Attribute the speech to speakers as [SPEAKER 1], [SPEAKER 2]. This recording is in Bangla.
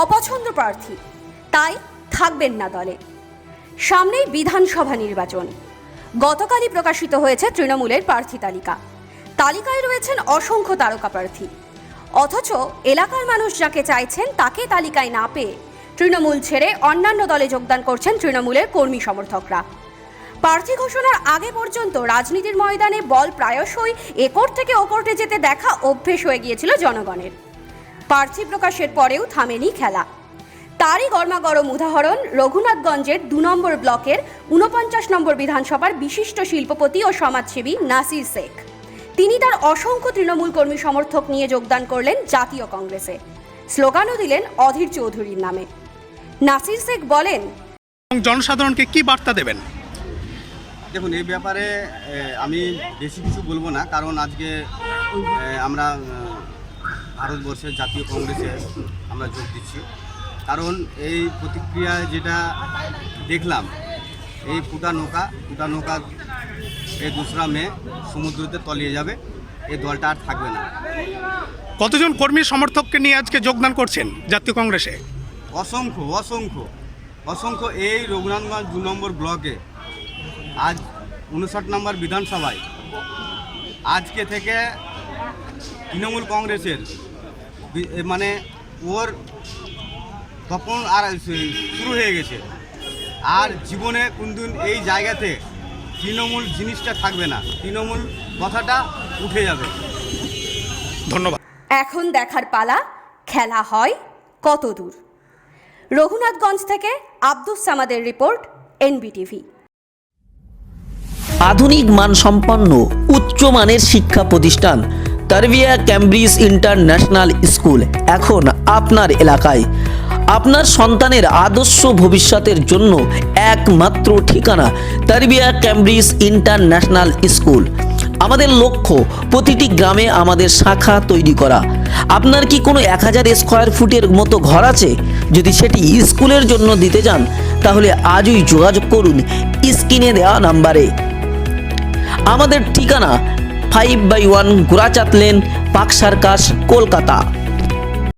[SPEAKER 1] অপছন্দ প্রার্থী। তাই থাকবেন না দলে। সামনেই বিধানসভা নির্বাচন। গতকালই প্রকাশিত হয়েছে তৃণমূলের প্রার্থী তালিকা। তালিকায় রয়েছেন অসংখ্য তারকা প্রার্থী। অথচ এলাকার মানুষ যাকে চাইছেন তাকে তালিকায় না পেয়ে তৃণমূল ছেড়ে অন্যান্য দলে যোগদান করছেন তৃণমূলের কর্মী সমর্থকরা। প্রার্থী ঘোষণার আগে পর্যন্ত রাজনীতির ময়দানে বল প্রায়শই একর থেকে ওকর্টে যেতে দেখা অভ্যেস হয়ে গিয়েছিল জনগণের। প্রার্থী প্রকাশের পরেও থামেনি খেলা। তারই গরমাগরম উদাহরণ রঘুনাথগঞ্জের দু নম্বর ব্লকের উনপঞ্চাশ নম্বর বিধানসভার বিশিষ্ট শিল্পপতি ও সমাজসেবী নাসির শেখ। তিনি তার অসংখ্য তৃণমূল কর্মী সমর্থক নিয়ে যোগদান করলেন জাতীয় কংগ্রেসে। স্লোগানও দিলেন অধীর চৌধুরীর নামে। নাসির শেখ বলেন
[SPEAKER 2] জনসাধারণকে কি বার্তা দেবেন?
[SPEAKER 3] দেখুন এই ব্যাপারে আমি বেশি কিছু বলব না কারণ আজকে আমরা ভারতবর্ষের জাতীয় কংগ্রেসে আমরা যোগ দিচ্ছি। কারণ এই প্রতিক্রিয়া যেটা দেখলাম এই ফুটা নৌকা ফুটা নৌকা এই দোসরা মে সমুদ্রতে তলিয়ে যাবে এই দলটা আর থাকবে না।
[SPEAKER 2] কতজন কর্মী সমর্থককে নিয়ে আজকে যোগদান করছেন জাতীয় কংগ্রেসে?
[SPEAKER 3] অসংখ্য অসংখ্য অসংখ্য। এই রঘুনাথগঞ্জ দু নম্বর ব্লকে আজ উনষাট নম্বর বিধানসভায় আজকে থেকে তৃণমূল কংগ্রেসের। মানে ওর তখন আর শুরু হয়ে গেছে। আর জীবনে কোনদিন এই জায়গাতে তৃণমূল জিনিসটা থাকবে না। তৃণমূল কথাটা উঠে যাবে।
[SPEAKER 2] ধন্যবাদ।
[SPEAKER 1] এখন দেখার পালা খেলা হয় কত দূর? রঘুনাথগঞ্জ থেকে আব্দুস সামাদের রিপোর্ট এনবিটিভি।
[SPEAKER 4] আধুনিক মানসম্পন্ন উচ্চমানের শিক্ষা প্রতিষ্ঠান তারবিয়া ক্যামব্রিজ ইন্টারন্যাশনাল স্কুল এখন আপনার এলাকায়। আপনার সন্তানের আদর্শ ভবিষ্যতের জন্য একমাত্র ঠিকানা তারবিয়া ক্যামব্রিজ ইন্টারন্যাশনাল স্কুল। আমাদের লক্ষ্য প্রতিটি গ্রামে আমাদের শাখা তৈরি করা। আপনার কি কোনো এক হাজার স্কোয়ার ফুটের মতো ঘর আছে? যদি সেটি স্কুলের জন্য দিতে চান তাহলে আজই যোগাযোগ করুন স্ক্রিনে দেওয়া নাম্বারে। আমাদের ঠিকানা five by one Gorachand lane park circus Kolkata